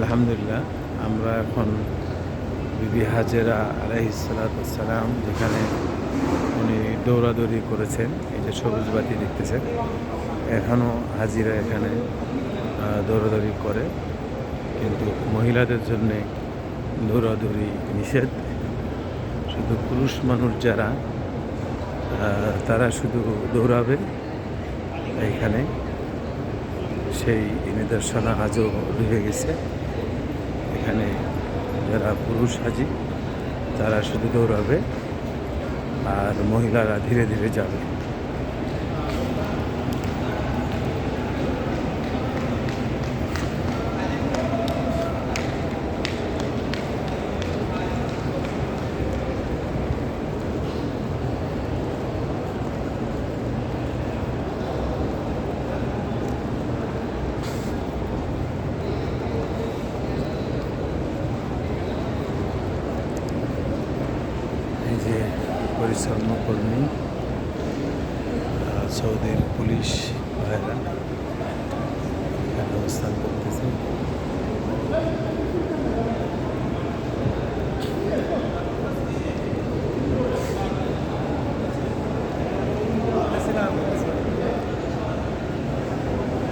আলহামদুলিল্লাহ, আমরা এখন বিবি হাজেরা আলাইসালাম যেখানে উনি দৌড়াদৌড়ি করেছেন, এই যে সবুজ বাতি দেখতেছেন, এখনও হাজিরা এখানে দৌড়াদৌড়ি করে। কিন্তু মহিলাদের জন্যে দৌড়াদৌড়ি নিষেধ। শুধু পুরুষ মানুষ যারা তারা শুধু দৌড়াবে এইখানে সেই নিদর্শনা আজও রয়ে গেছে। এখানে যারা পুরুষ হাজি তারা শুধু দৌড়াবে আর মহিলারা ধীরে ধীরে যাবে। যে পরিচালনা কর্মী সৌদির পুলিশ করতেছে